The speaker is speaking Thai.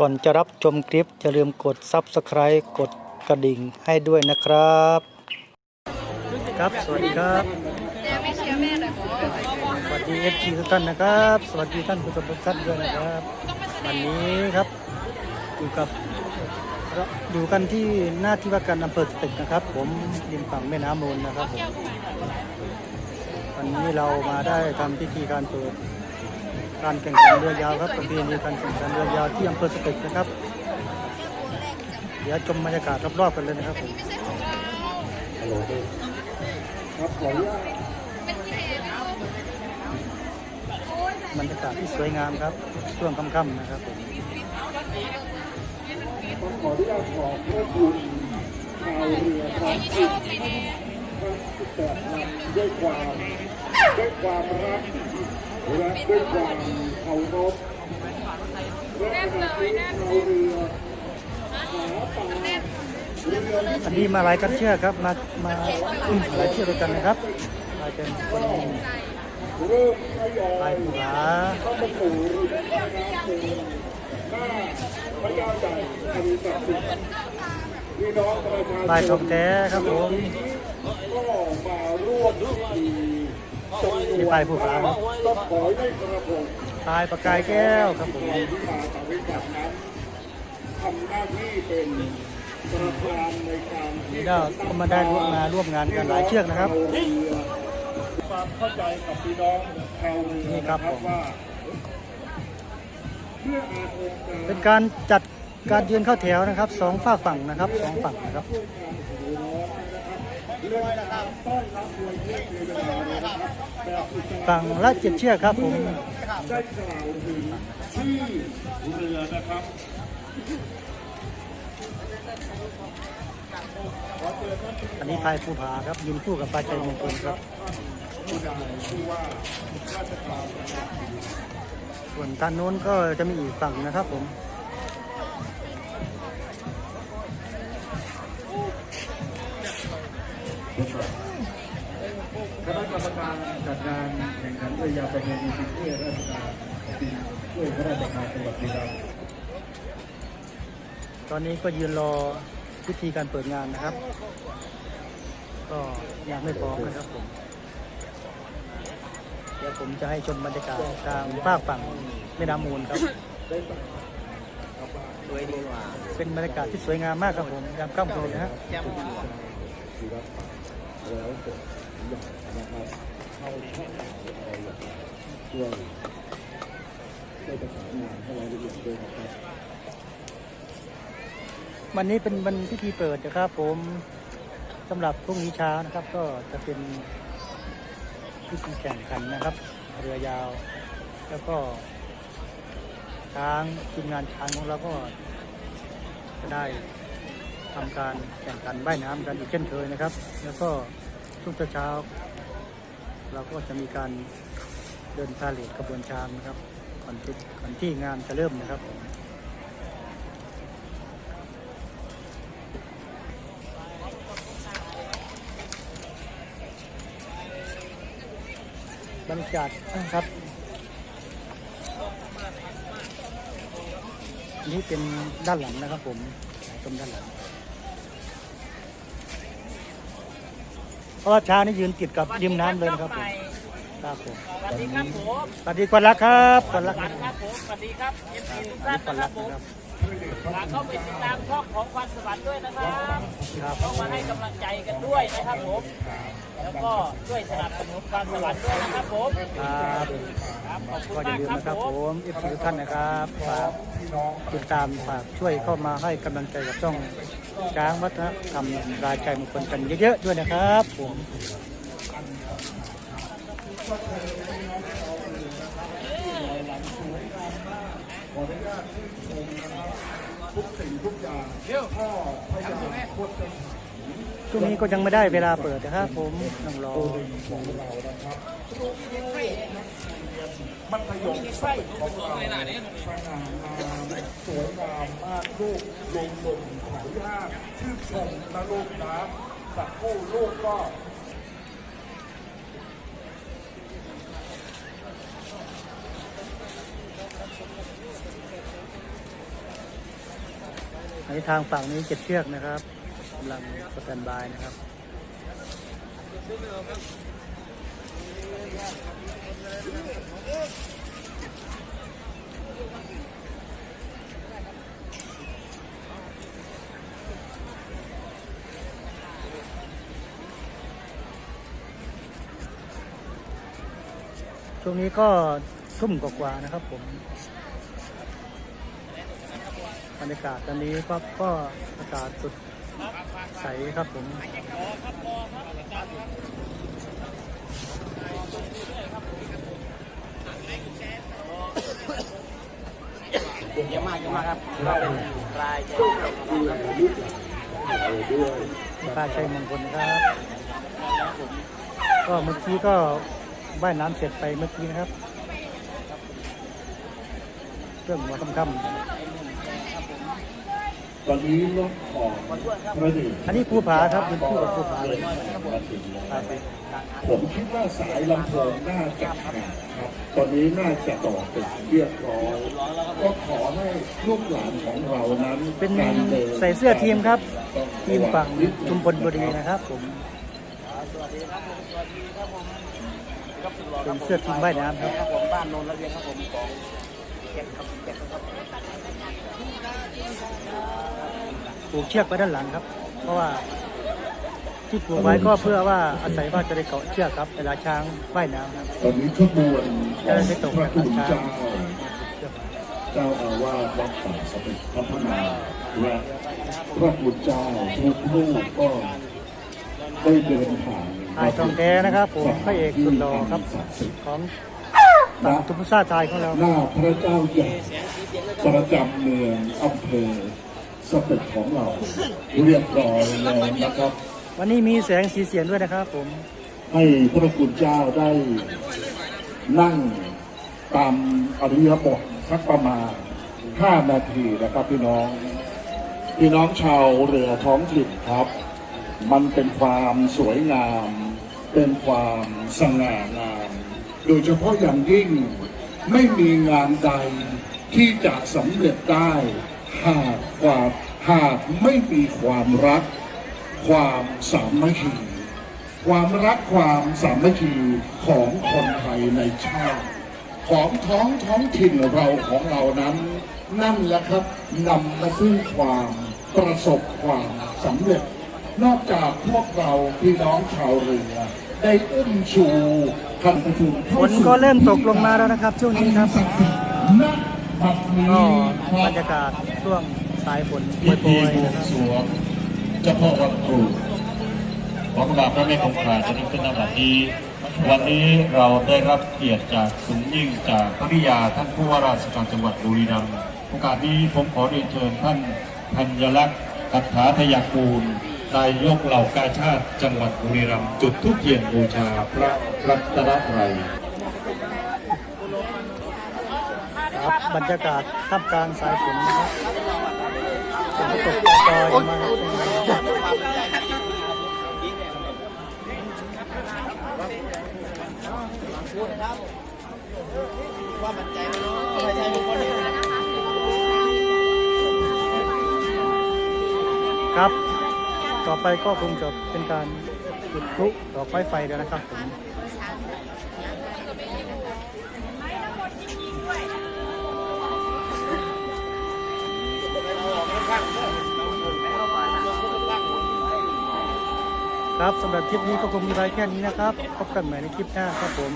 ก่อนจะรับชมคลิปอย่าลืมกด Subscribe กดกระดิ่งให้ด้วยนะครับ ครับสวัสดีครับสวัสดีเอฟซีทุกท่านนะครับ สวัสดีท่านผู้ชมทุกท่านด้วยนะครับวันนี้ครับอยู่กับอยู่กันที่หน้าที่ว่าการอำเภอสตึกนะครับ ผมริมฝั่งแม่น้ำมูลนะครับผมวันนี้เรามาได้ทำพิธีการเปิด การแข่งขันเรือยาวครับประเพณีการแข่งขันเรือยาวที่อำเภอสตึกนะครับ เดี๋ยวชมบรรยากาศรอบๆกันเลยนะครับผมครับขออนุญาตบรรยากาศที่สวยงามครับ ช่วงค่ำๆนะครับผมขออนุญาตขอบพระคุณชาวเรือทั้งสิบทั้งสิบแปดลำด้วยความด้วยความรัก และด้วยความเคารพและขณะนี้ชาวเรือหาปลาเรืออันนี้มาลายกันเชือกครับ มา มาอืมหลายเชือกด้วยกันนะครับมาเป็นคนเริ่มทยอลายยผู้หาเข้ามาสู่ริมแม่น้ำโขงหน้าพระยาใจอริสักดิ์พี่น้องประชาชนลายทองแท้ครับผมก็มาร่วมพิธี จำนมีวนลายผู้หาครับต้องขอให้กระผมลายประกายแก้วครับผมวิชาตวิจักรนั้นทำหน้าที่เป็นประธานในการนี่ก็ก็มาได้ร่วมมาร่วมงานกันหลายเชือกนะครับชาวเรือความเข้าใจกับพี่น้องชาวเรือนี่ครับผมว่าเพื่ออาจองค์การเป็นการจัดการยืนเข้าแถวนะครับสองฝ้าฝั่งนะครับสองฝั่งนะครับ ฝั่งละเจ็ดเชือกครับผมได้กล่าวถึงชื่อเรือนะครับอันนี้พายภูผาครับยืนคู่กับปลาใจมงคลครับส่วนด้านโน้นก็จะมีอีกฝั่งนะครับผม จัดงานแข่งขันเรือยาวประเพณีช่วยราชการช่วยพระราชทานจังหวัดบุรีรัมย์ตอนนี้ก็ยืนรอพิธีการเปิดงานนะครับ ก็ยังไม่พร้อมนะครับผม เดี๋ยวผมจะให้ชมบรรยากาศทางฝากฝั่งแม่น้ำมูลครับ สวยดีว่าเป็นบรรยากาศที่สวยงามมากครับผมยามค่ำคืนนะฮะแล้ว เสร็จนะครับเข้าช่องอะไรอย่างเงี้ยช่วยช่วยประสานงานให้รายละเอียดด้วยนะครับวันนี้เป็นวันพิธีเปิดนะครับผมสำหรับพรุ่งนี้เช้านะครับ ก็จะเป็นพิธีแข่งขันนะครับ เรือยาว แล้วก็ช้างทีมงานช้างของเราก็จะได้ทำการแข่งขันว่ายน้ำกันอีกเช่นเคยนะครับ แล้วก็ ช่วงเช้าเราก็จะมีการเดินพาเลทกระบวนช้างนะครับก่อนที่ก่อนที่งานจะเริ่มนะครับผมบรรยากาศนะครับนนี้เป็นด้านหลังนะครับผมชมด้านหลัง เพ ราะว่าช้างนี่ยืนติดกับริมน้ำเลยนะครับผมครับผมสวัสดีครับผมสวัสดีควันรักครับควันรักคนะวันครับผมสวัสดีครับเอฟซีทุกอันท่านนี้ควันนะครัรักบผมนะครับ ฝากเข้าไปติดตามช่องของควันสวรรค์ด้วยนะครับครับต้องมาให้กำลังใจกันด้วยนะครับผม แล้วก็ช่วยสนับสนุนควันสวรรค์ด้วยนะครับผมครับครับขอบคุณก็อย่ามากลืมครับนะครับผผมม เอฟซีทุกท่านนะครับฝากติดตามฝากช่วยเข้ามาให้กำลังใจกับช่องช้างวัฒนธรรมรายใจมงคลกันเยอะๆด้วยนะครับผมทุ กสิ่งทุกอย่างพ่อพยายามพูดเป็นช่วงนี้ก็ยังไม่ได้เวลาเปิดนะครับผมต้องรอของเรานะครับมัธยมไส้ของเราสง่างามสวยงามมากลูกลงลมขออนุญาตชื่นชมนะลูกนะสักครู่ลูกก็ อันนี้ทางฝั่งนี้เจ็ดเชือกนะครับกำลังสแตนบายนะครับช่วงนี้ก็ทุ่มกว่าๆนะครับผม บรรยากาศตอนนี้ก็ก็อากาศสดใสครับผมเยอะมากเยอะมากครับก็เป็นรายใหญ่พาชัยมงคลครับ ก็เมื่อกี้ก็ว่ายน้ำเสร็จไปเมื่อกี้นะครับ เครื่องหัวค่ำ ตอนนี้รถของพระเดชอันนี้ภูผาครับเป็นผู้กับภูผาเลยมาถึงแล้วพาไปผมคิดว่าสายลำโพงน่าจะขาดครับตอนนี้น่าจะต่อติดเรียบร้อยก็ขอให้ลูกหลานของเรานั้นเป็นการดินใส่เสื้อทีมครับ ทีมฝั่งชุมพลบุรีนะครับผมสวัสดีครับผมสวัสดีครับผมเป็นเสื้อทีมว่ายน้ำครับครับผมบ้านโนนระเวียงครับผมของเก็บครับเก็บครับ ปลูกเชือกไว้ด้านหลังครับ เพราะว่าที่ปลูกไว้ก็เพื่อว่าอาศัยว่าจะได้เกาะเชือกครับเวลาช้างว่ายน้ำครับตอนนี้ขบวนของพระคุณเจ้าเจ้าอาวาสวัดป่าสมเด็จพระพนาและพระคุณเจ้าทุกลูกก็ได้เดินทางนายทองแท้นะครับผมพระเอกสุดหล่อครับของต่างทุกชาติไทยของเราหน้าพระเจ้าใหญ่ประจำเมืองอำเภอ สตึกของเรา เรียบร้อยแล้วนะครับ วันนี้มีแสงสีเสียงด้วยนะครับผม ให้พระคุณเจ้าได้นั่งตามอริยบทสักประมาณ 5 นาทีนะครับพี่น้อง พี่น้องชาวเรือท้องถิ่นครับ มันเป็นความสวยงาม เป็นความสง่างาม โดยเฉพาะอย่างยิ่งไม่มีงานใดที่จะสำเร็จได้ หากความหากไม่มีความรัก ความสามัคคีความรักความสามัคคีของคนไทยในชาติ ของท้องท้องถิ่นเราของเรานั้น นั่นแหละครับนำมาซึ่งความประสบความสำเร็จ นอกจากพวกเราพี่น้องชาวเรือ ได้อุ้มชูคันประชุมฝนก็เริ่มตกลงมาแล้วนะครับช่วงนี้ครับณบัดนี้ ก็บบรรยากาศช่วงสายฝนโปพิธีรยบๆนะครับสวงเจ้าพ่อวัดครูขอกราบพระแม่คงคาจะได้ขึ้นนบัดนี้วันนี้เราได้รับเกียรติจากสูงยิ่งจากภริยาท่านผู้ว่าราชการจังหวัดบุรีรัมย์โอกาสนี้ผมขอเรียนเชิญท่านธัญลักษณ์กัตถาทยากูลนายกเหล่ากาชาติจังหวัดบุรีรัมย์จุดทุกเทียนบูชาพระรัตนตรัย ครั บรรยากาศท่ามกลางสายฝนนะครับฝนตกปล่อยๆลงมาครับว่ามันใจมันเนาะไม่ใช่ทุกคนครับ ต่อไปก็คงจะเป็นการจุดพลุต่อไฟไฟแล้วนะครับผม ครับสำหรับคลิปนี้ก็คงมีไว้แค่นี้นะครับ พบกันใหม่ในคลิปหน้าครับผม